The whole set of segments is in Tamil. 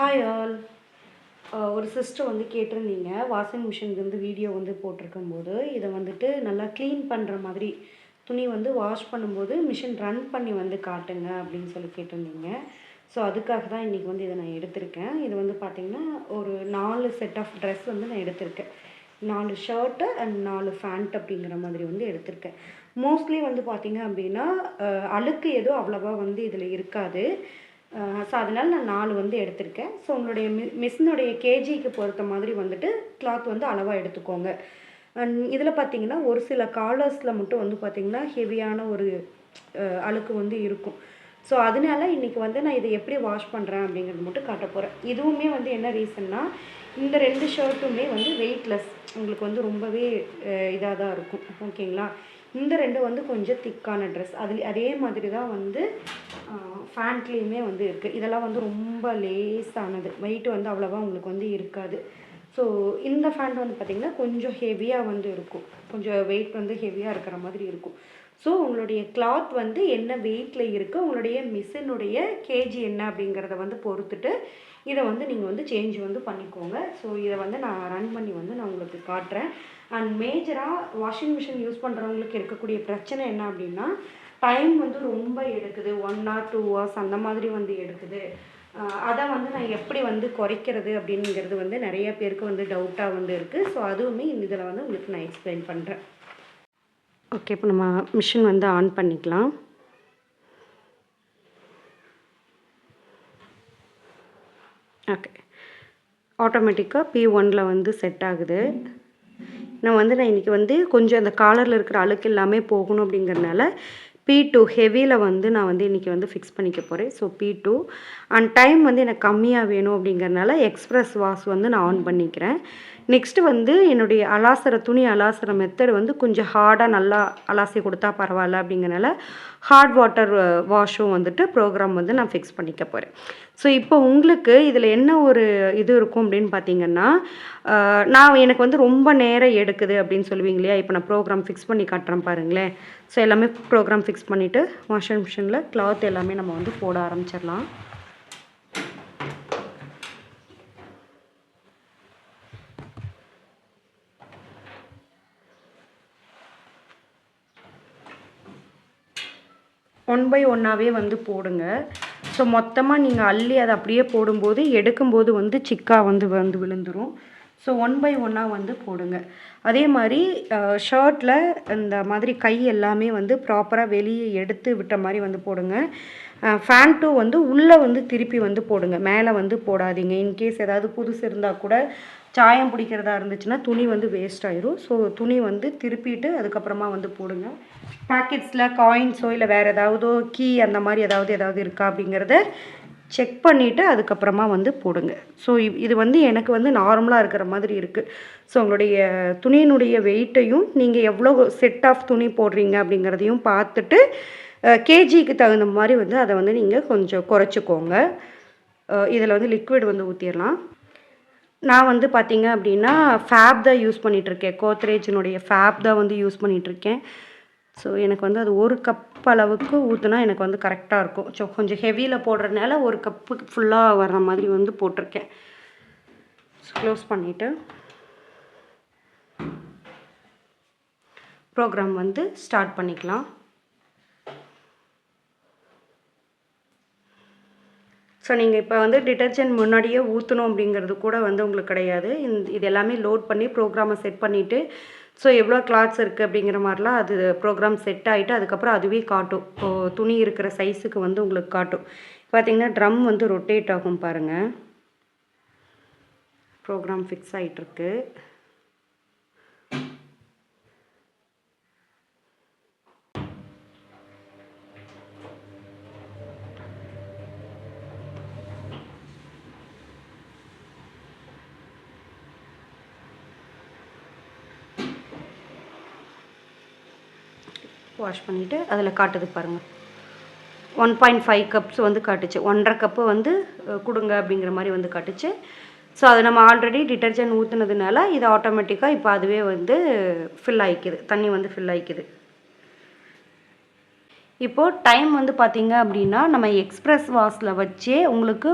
ஹாய் ஆல் ஒரு சிஸ்டர் வந்து கேட்டிருந்தீங்க. வாஷிங் மிஷின்லேருந்து வீடியோ வந்து போட்டிருக்கும்போது இதை வந்துட்டு நல்லா க்ளீன் பண்ணுற மாதிரி துணி வந்து வாஷ் பண்ணும்போது மிஷின் ரன் பண்ணி வந்து காட்டுங்க அப்படின்னு சொல்லி கேட்டிருந்தீங்க. ஸோ அதுக்காக தான் இன்றைக்கி வந்து இதை நான் எடுத்திருக்கேன். இது வந்து பார்த்திங்கன்னா ஒரு நாலு செட் ஆஃப் ட்ரெஸ் வந்து நான் எடுத்திருக்கேன். நாலு ஷர்ட்டு அண்ட் நாலு ஃபேண்ட் அப்படிங்கிற மாதிரி வந்து எடுத்திருக்கேன். மோஸ்ட்லி வந்து பார்த்திங்க அப்படின்னா அழுக்கு எதுவும் அவ்வளோவா வந்து இதில் இருக்காது. ஸோ அதனால் நான் நாலு வந்து எடுத்திருக்கேன். ஸோ உங்களுடைய மி மிஷினுடைய கேஜிக்கு பொறுத்த மாதிரி வந்துட்டு கிளாத் வந்து அளவாக எடுத்துக்கோங்க. அண்ட் இதில் பார்த்தீங்கன்னா ஒரு சில காலர்ஸில் மட்டும் வந்து பார்த்திங்கன்னா ஹெவியான ஒரு அழுக்கு வந்து இருக்கும். ஸோ அதனால இன்றைக்கி வந்து நான் இதை எப்படி வாஷ் பண்ணுறேன் அப்படிங்கிறது மட்டும் காட்ட போகிறேன் இதுவுமே வந்து என்ன ரீசன்னா இந்த ரெண்டு ஷர்ட்டுமே வந்து வெயிட்லெஸ் உங்களுக்கு வந்து ரொம்பவே இதாக தான் இருக்கும். ஓகேங்களா இந்த ரெண்டும் வந்து கொஞ்சம் திக்கான ட்ரெஸ் அதில் அதே மாதிரி தான் வந்து ஃபேண்ட்லேயுமே வந்து இருக்குது இதெல்லாம் வந்து ரொம்ப லேஸானது வெயிட் வந்து அவ்வளோவா உங்களுக்கு வந்து இருக்காது. ஸோ இந்த ஃபேண்ட் வந்து பார்த்திங்கன்னா கொஞ்சம் ஹெவியாக வந்து இருக்கும். கொஞ்சம் வெயிட் வந்து ஹெவியாக இருக்கிற மாதிரி இருக்கும். ஸோ உங்களுடைய கிளாத் வந்து என்ன வெயிட்டில் இருக்குது உங்களுடைய மிஷினுடைய கேஜி என்ன அப்படிங்கிறத வந்து பொறுத்துட்டு இதை வந்து நீங்கள் வந்து சேஞ்ச் வந்து பண்ணிக்கோங்க. ஸோ இதை வந்து நான் ரன் பண்ணி வந்து நான் உங்களுக்கு காட்டுறேன். அண்ட் மேஜராக வாஷிங் மிஷின் யூஸ் பண்ணுறவங்களுக்கு இருக்கக்கூடிய பிரச்சனை என்ன அப்படின்னா டைம் வந்து ரொம்ப எடுக்குது. ஒன் ஆர் டூ ஹவர்ஸ் அந்த மாதிரி வந்து எடுக்குது. அதை வந்து நான் எப்படி வந்து குறைக்கிறது அப்படிங்கிறது வந்து நிறைய பேருக்கு வந்து டவுட்டாக வந்து இருக்குது ஸோ அதுவுமே இந்த இதில் வந்து உங்களுக்கு நான் எக்ஸ்பிளைன் பண்ணுறேன் ஓகே இப்போ நம்ம மிஷின் வந்து ஆன் பண்ணிக்கலாம். ஓகே ஆட்டோமேட்டிக்காக பி ஒனில் வந்து செட் ஆகுது. நான் வந்து நான் இன்றைக்கி வந்து கொஞ்சம் அந்த காலரில் இருக்கிற அழுக்கு எல்லாமே போகணும் அப்படிங்கிறதுனால பி டூ ஹெவியில் வந்து நான் வந்து இன்றைக்கி வந்து ஃபிக்ஸ் பண்ணிக்க போகிறேன் so P two and time வந்து எனக்கு கம்மியாக வேணும் அப்படிங்கிறனால எக்ஸ்பிரஸ் வாஷ் வந்து நான் ஆன் பண்ணிக்கிறேன். நெக்ஸ்ட்டு வந்து என்னுடைய அலாசர துணி அலாசர மெத்தட் வந்து கொஞ்சம் ஹார்டாக நல்லா அலாசி கொடுத்தா பரவாயில்ல அப்படிங்கிறனால ஹார்ட் வாட்டர் வாஷும் வந்துட்டு ப்ரோக்ராம் வந்து நான் ஃபிக்ஸ் பண்ணிக்க போகிறேன் ஸோ இப்போ உங்களுக்கு இதில் என்ன ஒரு இது இருக்கும் அப்படின்னு பார்த்தீங்கன்னா நான் எனக்கு வந்து ரொம்ப நேரம் எடுக்குது அப்படின்னு சொல்லுவீங்க இல்லையா? இப்போ நான் ப்ரோக்ராம் ஃபிக்ஸ் பண்ணி காட்டுறேன் பாருங்களேன். ஸோ எல்லாமே ப்ரோக்ராம் ஃபிக்ஸ் பண்ணிவிட்டு வாஷிங் மிஷினில் கிளாத் எல்லாமே நம்ம வந்து போட ஆரம்பிச்சிடலாம். ஒன் பை ஒன்னாகவே வந்து போடுங்க. ஸோ மொத்தமாக நீங்கள் அள்ளி அதை அப்படியே போடும்போது எடுக்கும்போது வந்து சிக்கா வந்து வந்து விழுந்துரும். ஸோ ஒன் பை ஒன்னாக வந்து போடுங்க. அதே மாதிரி ஷர்ட்டில் இந்த மாதிரி கை எல்லாமே வந்து ப்ராப்பராக வெளியே எடுத்து விட்ட மாதிரி வந்து போடுங்க. ஃபேண்ட்டும் வந்து உள்ளே வந்து திருப்பி வந்து போடுங்க. மேலே வந்து போடாதீங்க. இன்கேஸ் ஏதாவது புதுசு இருந்தால் கூட சாயம் பிடிக்கிறதா இருந்துச்சுன்னா துணி வந்து வேஸ்ட் ஆயிரும். ஸோ துணி வந்து திருப்பிட்டு அதுக்கப்புறமா வந்து போடுங்க. பேக்கெட்ஸில் காயின்ஸோ இல்லை வேறு ஏதாவதோ கீ அந்த மாதிரி ஏதாவது ஏதாவது இருக்கா அப்படிங்கிறத செக் பண்ணிவிட்டு அதுக்கப்புறமா வந்து போடுங்க. ஸோ இது வந்து எனக்கு வந்து நார்மலாக இருக்கிற மாதிரி இருக்குது ஸோ உங்களுடைய துணியினுடைய வெயிட்டையும் நீங்கள் எவ்வளோ செட் ஆஃப் துணி போடுறீங்க அப்படிங்கிறதையும் பார்த்துட்டு கேஜிக்கு தகுந்த மாதிரி வந்து அதை வந்து நீங்கள் கொஞ்சம் குறைச்சிக்கோங்க. இதில் வந்து லிக்விட் வந்து ஊற்றிடலாம் நான் வந்து பார்த்தீங்க அப்படின்னா ஃபேப் தான் யூஸ் பண்ணிகிட்ருக்கேன் கோத்ரேஜினுடைய ஃபேப் தான் வந்து யூஸ் பண்ணிகிட்ருக்கேன் ஸோ எனக்கு வந்து அது ஒரு கப் அளவுக்கு ஊற்றுனா எனக்கு வந்து கரெக்டாக இருக்கும். ஸோ கொஞ்சம் ஹெவியில் போடுறதுனால ஒரு கப்புக்கு ஃபுல்லாக வர்ற மாதிரி வந்து போட்டிருக்கேன். க்ளோஸ் பண்ணிவிட்டு ப்ரோக்ராம் வந்து ஸ்டார்ட் பண்ணிக்கலாம். ஸோ நீங்கள் இப்போ வந்து டிட்டர்ஜென்ட் முன்னாடியே ஊற்றணும் அப்படிங்கிறது கூட வந்து உங்களுக்கு கிடையாது. இந்த இது எல்லாமே லோட் பண்ணி ப்ரோக்ராமை செட் பண்ணிவிட்டு ஸோ எவ்வளோ கிளாத்ஸ் இருக்குது அப்படிங்கிற மாதிரிலாம் அது ப்ரோக்ராம் செட் ஆகிட்டு அதுக்கப்புறம் அதுவே காட்டும். இப்போ துணி இருக்கிற சைஸுக்கு வந்து உங்களுக்கு காட்டும். பார்த்தீங்கன்னா ட்ரம் வந்து ரொட்டேட் ஆகும் பாருங்கள் ப்ரோக்ராம் ஃபிக்ஸ் ஆகிட்டுருக்கு வாஷ் பண்ணிவிட்டு அதில் காட்டுது பாருங்கள் ஒன் பாயிண்ட் ஃபைவ் கப்ஸ் வந்து காட்டுச்சு. ஒன்றரை கப்பு வந்து கொடுங்க அப்படிங்கிற மாதிரி வந்து காட்டுச்சு. ஸோ அது நம்ம ஆல்ரெடி டிட்டர்ஜென்ட் ஊற்றுனதுனால இது ஆட்டோமேட்டிக்காக இப்போ அதுவே வந்து ஃபில் ஆகிக்குது தண்ணி வந்து ஃபில் ஆகிக்குது இப்போது டைம் வந்து பார்த்திங்க அப்படின்னா நம்ம எக்ஸ்பிரஸ் வாஷில் வச்சே உங்களுக்கு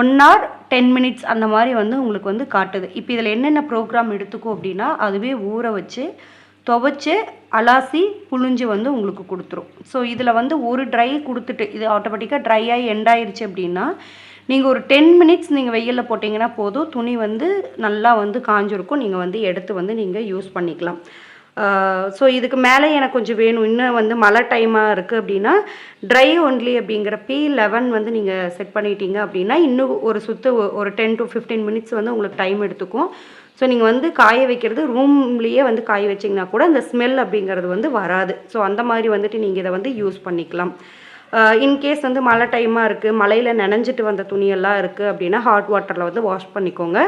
ஒன் ஆர் டென் மினிட்ஸ் அந்த மாதிரி வந்து உங்களுக்கு வந்து காட்டுது. இப்போ இதில் என்னென்ன ப்ரோக்ராம் எடுத்துக்கும் அப்படின்னா அதுவே ஊற வச்சு துவைச்சி அலாசி புழிஞ்சு வந்து உங்களுக்கு கொடுத்துரும். ஸோ இதில் வந்து ஒரு ட்ரை கொடுத்துட்டு இது ஆட்டோமேட்டிக்காக ட்ரை ஆகி எண்ட் ஆயிடுச்சு அப்படின்னா நீங்கள் ஒரு டென் மினிட்ஸ் நீங்கள் வெயிலில் போட்டிங்கன்னா போதும். துணி வந்து நல்லா வந்து காஞ்சிருக்கும். நீங்கள் வந்து எடுத்து வந்து நீங்கள் யூஸ் பண்ணிக்கலாம். ஸோ இதுக்கு மேலே எனக்கு கொஞ்சம் வேணும். இன்னும் வந்து மழை டைமாக இருக்குது அப்படின்னா ட்ரை ஒன்லி அப்படிங்கிற பி லெவன் வந்து நீங்கள் செட் பண்ணிட்டீங்க அப்படின்னா இன்னும் ஒரு சுற்று ஒரு டென் டு ஃபிஃப்டீன் மினிட்ஸ் வந்து உங்களுக்கு டைம் எடுத்துக்கும். ஸோ நீங்கள் வந்து காய வைக்கிறது ரூம்லேயே வந்து காய வச்சிங்கன்னா கூட அந்த ஸ்மெல் அப்படிங்கிறது வந்து வராது. ஸோ அந்த மாதிரி வந்துட்டு நீங்கள் இதை வந்து யூஸ் பண்ணிக்கலாம். Uh, இன்கேஸ் வந்து மழை டைமாக இருக்குது மழையில் நனைஞ்சிட்டு வந்த துணியெல்லாம் இருக்குது அப்படின்னா ஹாட் வாட்டரில் வந்து வாஷ் பண்ணிக்கோங்க.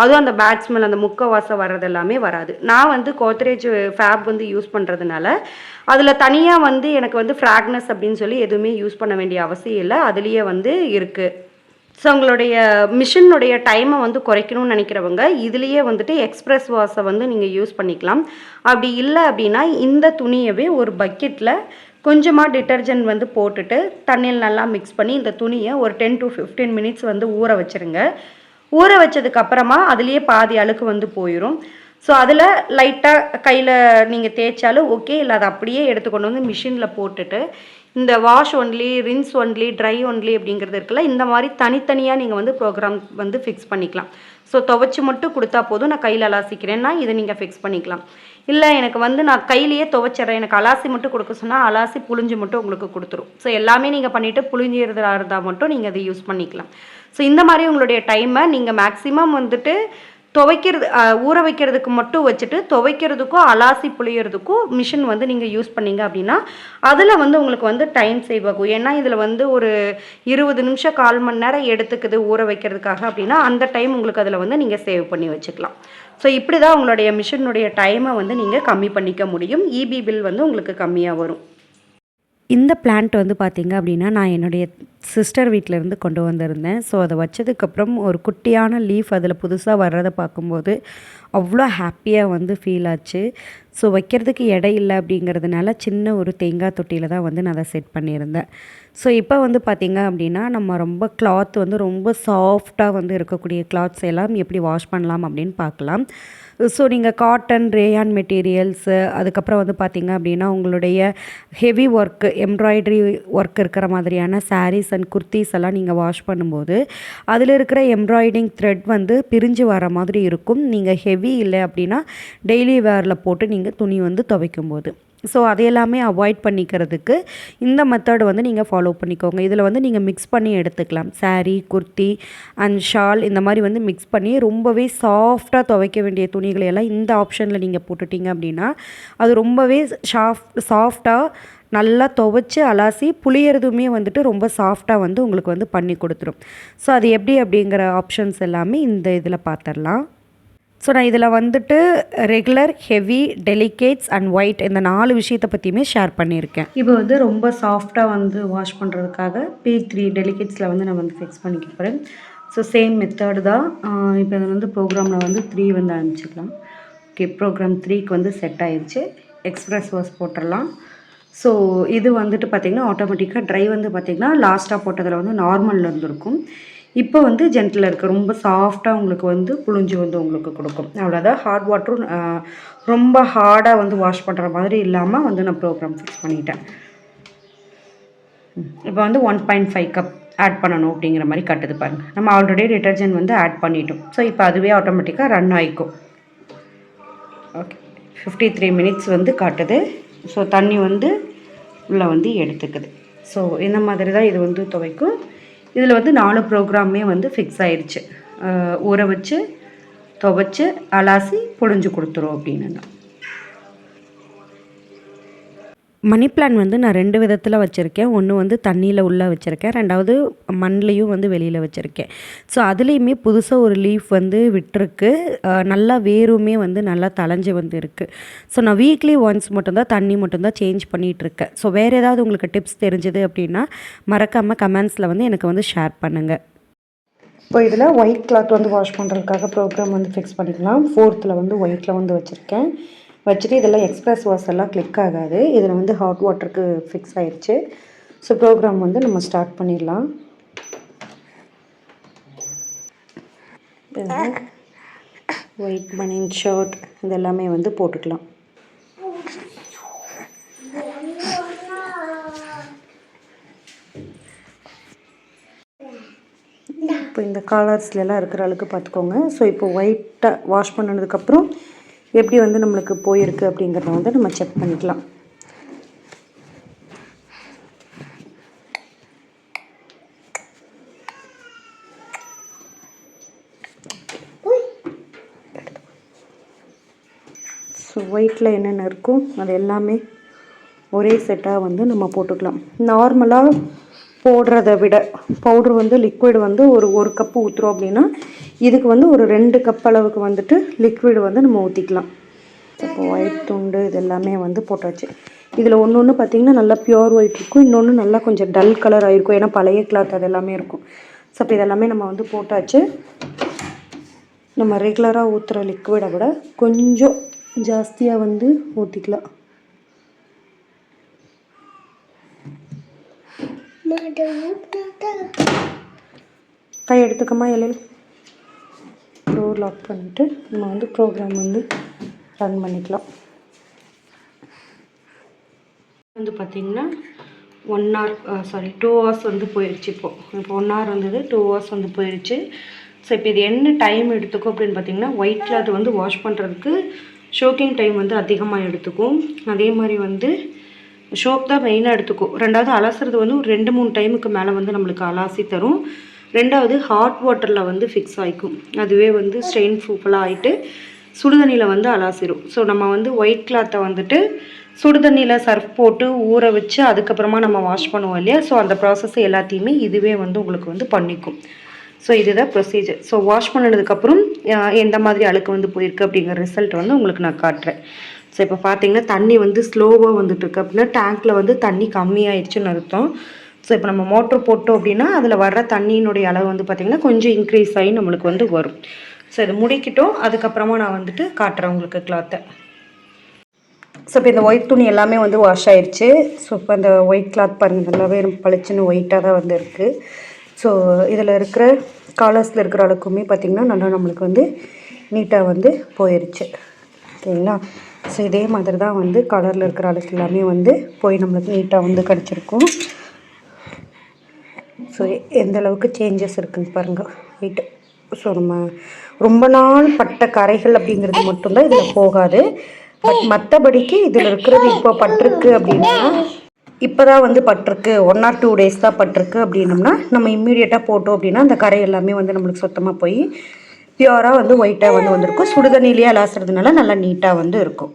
அதுவும் அந்த பேட் ஸ்மெல் அந்த முக்க வாசம் வர்றது எல்லாமே வராது. நான் வந்து கோத்ரேஜ் ஃபேப் வந்து யூஸ் பண்ணுறதுனால அதில் தனியாக வந்து எனக்கு வந்து ஃப்ராக்னஸ் அப்படின்னு சொல்லி எதுவுமே யூஸ் பண்ண வேண்டிய அவசியம் இல்லை. அதுலேயே வந்து இருக்குது ஸோ உங்களுடைய மிஷினுடைய டைமை வந்து குறைக்கணும்னு நினைக்கிறவங்க இதுலேயே வந்துட்டு எக்ஸ்ப்ரெஸ் வாஷை வந்து நீங்கள் யூஸ் பண்ணிக்கலாம். அப்படி இல்லை அப்படின்னா இந்த துணியவே ஒரு பக்கெட்டில் கொஞ்சமாக டிட்டர்ஜென்ட் வந்து போட்டுட்டு தண்ணியில் நல்லா மிக்ஸ் பண்ணி இந்த துணியை ஒரு டென் டு ஃபிஃப்டீன் மினிட்ஸ் வந்து ஊற வச்சுருங்க. ஊற வச்சதுக்கப்புறமா அதுலேயே பாதி அழுக்கு வந்து போயிடும் ஸோ அதில் லைட்டாக கையில் நீங்கள் தேய்ச்சாலும் ஓகே இல்லை அதை அப்படியே எடுத்துக்கொண்டு வந்து மிஷினில் போட்டுட்டு இந்த wash only rinse only dry only அப்படிங்கிறது இருக்குல்ல இந்த மாதிரி தனித்தனியாக நீங்கள் வந்து ப்ரோக்ராம் வந்து ஃபிக்ஸ் பண்ணிக்கலாம். ஸோ துவைச்சி மட்டும் கொடுத்தா போதும் நான் கையில் அலாசிக்கிறேன்னா இதை நீங்கள் ஃபிக்ஸ் பண்ணிக்கலாம். இல்லை எனக்கு வந்து நான் கையிலேயே துவைச்சிட்றேன் எனக்கு அலாசி மட்டும் கொடுக்க சொன்னால் அலாசி புழிஞ்சு மட்டும் உங்களுக்கு கொடுத்துரும். ஸோ எல்லாமே நீங்கள் பண்ணிவிட்டு புழிஞ்சிறதா இருந்தால் மட்டும் நீங்கள் அதை யூஸ் பண்ணிக்கலாம். ஸோ இந்த மாதிரி உங்களுடைய டைமை நீங்கள் மேக்ஸிமம் வந்துட்டு துவைக்கிறது ஊற வைக்கிறதுக்கு மட்டும் வச்சுட்டு துவைக்கிறதுக்கும் அலாசி புளியறதுக்கும் மிஷின் வந்து நீங்கள் யூஸ் பண்ணீங்க அப்படின்னா அதில் வந்து உங்களுக்கு வந்து டைம் சேவ் ஆகும். ஏன்னா இதில் வந்து ஒரு இருபது நிமிஷம் கால் மணி நேரம் எடுத்துக்குது ஊற வைக்கிறதுக்காக அப்படின்னா அந்த டைம் உங்களுக்கு அதில் வந்து நீங்கள் சேவ் பண்ணி வச்சுக்கலாம். ஸோ இப்படி தான் உங்களுடைய மிஷினுடைய டைமை வந்து நீங்கள் கம்மி பண்ணிக்க முடியும். இபி பில் வந்து உங்களுக்கு கம்மியாக வரும். இந்த பிளான்ட் வந்து பார்த்திங்க அப்படின்னா நான் என்னுடைய சிஸ்டர் வீட்டிலேருந்து கொண்டு வந்திருந்தேன். ஸோ அதை வச்சதுக்கப்புறம் ஒரு குட்டியான லீஃப் அதில் புதுசாக வர்றதை பார்க்கும்போது அவ்வளோ ஹாப்பியாக வந்து ஃபீல் ஆச்சு. ஸோ வைக்கிறதுக்கு இடம் இல்லை அப்படிங்கிறதுனால சின்ன ஒரு தேங்காய் தொட்டியில் தான் வந்து நான் அதை செட் பண்ணியிருந்தேன். ஸோ இப்போ வந்து பார்த்திங்க அப்படின்னா நம்ம ரொம்ப கிளாத் வந்து ரொம்ப சாஃப்டாக வந்து இருக்கக்கூடிய கிளாத்ஸ் எல்லாம் எப்படி வாஷ் பண்ணலாம் அப்படின்னு பார்க்கலாம். ஸோ நீங்கள் காட்டன் ரேயான் மெட்டீரியல்ஸு அதுக்கப்புறம் வந்து பார்த்திங்க அப்படின்னா உங்களுடைய ஹெவி ஒர்க்கு எம்ப்ராய்டரி ஒர்க் இருக்கிற மாதிரியான சாரீஸ் அண்ட் குர்த்திஸ் எல்லாம் நீங்கள் வாஷ் பண்ணும்போது அதில் இருக்கிற எம்ப்ராய்டிங் த்ரெட் வந்து பிரிஞ்சு வர மாதிரி இருக்கும். நீங்கள் ஹெவி இல்லை அப்படின்னா டெய்லி வேரில் போட்டு நீங்கள் துணி வந்து துவைக்கும் போது ஸோ அதையெல்லாமே அவாய்ட் பண்ணிக்கிறதுக்கு இந்த மெத்தட் வந்து நீங்கள் ஃபாலோ பண்ணிக்கோங்க. இதில் வந்து நீங்கள் மிக்ஸ் பண்ணி எடுத்துக்கலாம். சாரீ குர்த்தி அண்ட் ஷால் இந்த மாதிரி வந்து மிக்ஸ் பண்ணி ரொம்பவே சாஃப்டாக துவைக்க வேண்டிய துணிகளை எல்லாம் இந்த ஆப்ஷனில் நீங்கள் போட்டுட்டீங்க அப்படின்னா அது ரொம்பவே சாஃப்ட் சாஃப்டாக நல்லா துவைச்சி அலாசி புளியறதுமே வந்துட்டு ரொம்ப சாஃப்டாக வந்து உங்களுக்கு வந்து பண்ணி கொடுத்துரும். ஸோ அது எப்படி அப்படிங்கிற ஆப்ஷன்ஸ் எல்லாமே இந்த இதில் பார்த்துடலாம் ஸோ நான் இதில் வந்துட்டு regular heavy delicates and white இந்த நாலு விஷயத்தை பற்றியுமே ஷேர் பண்ணியிருக்கேன். இப்போ வந்து ரொம்ப சாஃப்டாக வந்து வாஷ் பண்ணுறதுக்காக பி த்ரீ டெலிகேட்ஸில் வந்து நான் வந்து ஃபிக்ஸ் பண்ணிக்க போகிறேன் ஸோ சேம் மெத்தடு தான். இப்போ இதில் வந்து ப்ரோக்ராமில் வந்து த்ரீ வந்து அனுப்பிச்சிக்கலாம். ஓகே ப்ரோக்ராம் த்ரீக்கு வந்து செட் ஆயிடுச்சு எக்ஸ்பிரஸ் வாஷ் போட்டுடலாம். ஸோ இது வந்துட்டு பார்த்திங்கன்னா ஆட்டோமேட்டிக்காக ட்ரை வந்து பார்த்திங்கன்னா லாஸ்ட்டாக போட்டதில் வந்து நார்மலில் இருந்திருக்கும். இப்போ வந்து ஜென்டில் இருக்குது ரொம்ப சாஃப்டாக உங்களுக்கு வந்து புழிஞ்சு வந்து உங்களுக்கு கொடுக்கும். அவ்வளோதான் ஹாட் வாட்டரும் ரொம்ப ஹார்டாக வந்து வாஷ் பண்ணுற மாதிரி இல்லாமல் வந்து நான் ப்ரோக்ராம் ஃபிக்ஸ் பண்ணிட்டேன். இப்போ வந்து one point five cup add பண்ணணும் அப்படிங்கிற மாதிரி கட்டுது பாருங்கள் நம்ம ஆல்ரெடி டிட்டர்ஜென்ட் வந்து ஆட் பண்ணிட்டோம். ஸோ இப்போ அதுவே ஆட்டோமேட்டிக்காக ரன் ஆகிக்கும் ஓகே ஃபிஃப்டி த்ரீ மினிட்ஸ் வந்து காட்டுது. ஸோ தண்ணி வந்து உள்ளே வந்து எடுத்துக்குது. ஸோ இந்த மாதிரி தான் இது வந்து துவைக்கும். இதில் வந்து நாலு ப்ரோக்ராமே வந்து ஃபிக்ஸ் ஆயிடுச்சு ஊற வச்சு துவைச்சி அலாசி பொழிஞ்சு கொடுத்துரும் அப்படின்னு மணி பிளான் வந்து நான் ரெண்டு விதத்தில் வச்சுருக்கேன். ஒன்று வந்து தண்ணியில் உள்ளே வச்சுருக்கேன். ரெண்டாவது மண்லேயும் வந்து வெளியில் வச்சுருக்கேன். ஸோ அதுலேயுமே புதுசாக ஒரு லீஃப் வந்து விட்டுருக்கு. நல்லா வேருமே வந்து நல்லா தளைஞ்சு வந்து இருக்குது ஸோ நான் வீக்லி ஒன்ஸ் மட்டும்தான் தண்ணி மட்டும்தான் சேஞ்ச் பண்ணிகிட்ருக்கேன் ஸோ வேறு ஏதாவது உங்களுக்கு டிப்ஸ் தெரிஞ்சது அப்படின்னா மறக்காமல் கமெண்ட்ஸில் வந்து எனக்கு வந்து ஷேர் பண்ணுங்கள் இப்போ இதில் ஒயிட் கிளாத் வந்து வாஷ் பண்ணுறதுக்காக ப்ரோக்ராம் வந்து ஃபிக்ஸ் பண்ணிக்கலாம். ஃபோர்த்தில் வந்து ஒயிட்டில் வந்து வச்சுருக்கேன். வச்சுட்டு இதெல்லாம் எக்ஸ்ப்ரெஸ் வாஷ் எல்லாம் கிளிக் ஆகாது. இதில் வந்து ஹாட் வாட்டருக்கு ஃபிக்ஸ் ஆயிடுச்சு ஸோ ப்ரோக்ராம் வந்து நம்ம ஸ்டார்ட் பண்ணிடலாம். ஒயிட் பனியன் ஷர்ட் இதெல்லாமே வந்து போட்டுக்கலாம். இப்போ இந்த காலர்ஸ்லாம் இருக்கிற அளவுக்கு பார்த்துக்கோங்க. ஸோ இப்போ ஒயிட்டாக வாஷ் பண்ணதுக்கப்புறம் எப்படி வந்து நம்மளுக்கு போயிருக்கு அப்படிங்கிறத வந்து நம்ம செக் பண்ணிக்கலாம். ஸோ ஒயிட்டில் என்னென்ன இருக்கோ அது எல்லாமே ஒரே செட்டாக வந்து நம்ம போட்டுக்கலாம். நார்மலாக போடுறத விட பவுட்ரு வந்து லிக்விட் வந்து ஒரு ஒரு கப்பு ஊற்றுறோம் அப்படின்னா இதுக்கு வந்து ஒரு ரெண்டு கப் அளவுக்கு வந்துட்டு லிக்விட் வந்து நம்ம ஊற்றிக்கலாம் இப்போ ஒயிட் துண்டு இது எல்லாமே வந்து போட்டாச்சு. இதில் ஒன்று ஒன்று பார்த்தீங்கன்னா நல்லா பியூர் ஒயிட் இருக்கும். இன்னொன்று நல்லா கொஞ்சம் டல் கலர் ஆகிருக்கும் ஏன்னா பழைய கிளாத் அது எல்லாமே இருக்கும். ஸோ இப்போ இதெல்லாமே நம்ம வந்து போட்டாச்சு. நம்ம ரெகுலராக ஊற்றுற லிக்விடை விட கொஞ்சம் ஜாஸ்தியாக வந்து ஊற்றிக்கலாம் கை எடுத்துக்கமா இலையில் டோர் லாக் பண்ணிவிட்டு நம்ம வந்து ப்ரோக்ராம் வந்து ரன் பண்ணிக்கலாம். வந்து பார்த்திங்கன்னா one hour sorry two hours வந்து போயிடுச்சு இப்போது இப்போ ஒன் ஹவர் வந்தது டூ ஹவர்ஸ் வந்து போயிடுச்சு ஸோ இப்போ இது என்ன டைம் எடுத்துக்கும் அப்படின்னு பார்த்தீங்கன்னா ஒயிட் கிளாத் வந்து வாஷ் பண்ணுறதுக்கு ஷோக்கிங் டைம் வந்து அதிகமாக எடுத்துக்கும். அதே மாதிரி வந்து ஷோப் தான் மெயினாக எடுத்துக்கும். ரெண்டாவது அலசுறது வந்து ஒரு ரெண்டு மூணு டைமுக்கு மேலே வந்து நம்மளுக்கு அலாசி தரும். ரெண்டாவது ஹாட் வாட்டரில் வந்து ஃபிக்ஸ் ஆகிக்கும் அதுவே வந்து ஸ்ட்ரெயின் ப்ரூஃபெல்லாம் ஆகிட்டு சுடுதண்ணியில் வந்து அலாசிரும். ஸோ நம்ம வந்து ஒயிட் கிளாத்தை வந்துட்டு சுடுதண்ணியில் சர்ஃப் போட்டு ஊற வச்சு அதுக்கப்புறமா நம்ம வாஷ் பண்ணுவோம் இல்லையா? ஸோ அந்த ப்ராசஸ் எல்லாத்தையுமே இதுவே வந்து உங்களுக்கு வந்து பண்ணிக்கும். ஸோ இதுதான் ப்ரொசீஜர் ஸோ வாஷ் பண்ணினதுக்கப்புறம் எந்த மாதிரி அழுக்கு வந்து போயிருக்கு அப்படிங்கிற ரிசல்ட் வந்து உங்களுக்கு நான் காட்டுறேன். ஸோ இப்போ பார்த்தீங்கன்னா தண்ணி வந்து ஸ்லோவாக வந்துட்டுருக்கு. அப்படின்னா டேங்க்கில் வந்து தண்ணி கம்மியாயிடுச்சுன்னு அர்த்தம். ஸோ இப்போ நம்ம மோட்ரு போட்டோம் அப்படின்னா அதில் வர்ற தண்ணியினுடைய அளவு வந்து பார்த்திங்கன்னா கொஞ்சம் இன்க்ரீஸ் ஆகி நம்மளுக்கு வந்து வரும். ஸோ இது முடிக்கிட்டோம். அதுக்கப்புறமா நான் வந்துட்டு காட்டுறேன் உங்களுக்கு கிளாத்தை ஸோ இப்போ இந்த ஒயிட் துணி எல்லாமே வந்து வாஷ் ஆயிடுச்சு ஸோ இப்போ இந்த ஒயிட் கிளாத் பாருங்கள் நல்லாவே பளிச்சுன்னு ஒயிட்டாக தான் வந்து இருக்குது ஸோ இதில் இருக்கிற காலர்ஸில் இருக்கிற அளவுக்குமே பார்த்திங்கன்னா நல்லா நம்மளுக்கு வந்து நீட்டாக வந்து போயிடுச்சு ஓகேங்களா ஸோ இதே மாதிரி தான் வந்து கலரில் இருக்கிற அளவுக்கு எல்லாமே வந்து போய் நம்மளுக்கு நீட்டாக வந்து கிடச்சிருக்கும். ஸோ எந்த அளவுக்கு சேஞ்சஸ் இருக்குன்னு பாருங்கள் வெயிட்டு ஸோ நம்ம ரொம்ப நாள் பட்ட கரைகள் அப்படிங்கிறது மட்டும்தான் இதில் போகாது. பட் மற்றபடிக்கு இதில் இருக்கிறது இப்போ பட்டிருக்கு அப்படின்னா இப்போ தான் வந்து பட்டிருக்கு. ஒன் ஆர் டூ டேஸ் தான் பட்டிருக்கு அப்படின்னம்னா நம்ம இம்மீடியட்டாக போட்டோம் அப்படின்னா அந்த கரை எல்லாமே வந்து நம்மளுக்கு சுத்தமாக போய் பியூராக வந்து ஒயிட்டாக வந்து வந்திருக்கும். சுடுதண்ணிலேயே அலாசுறதுனால நல்லா நீட்டாக வந்து இருக்கும்.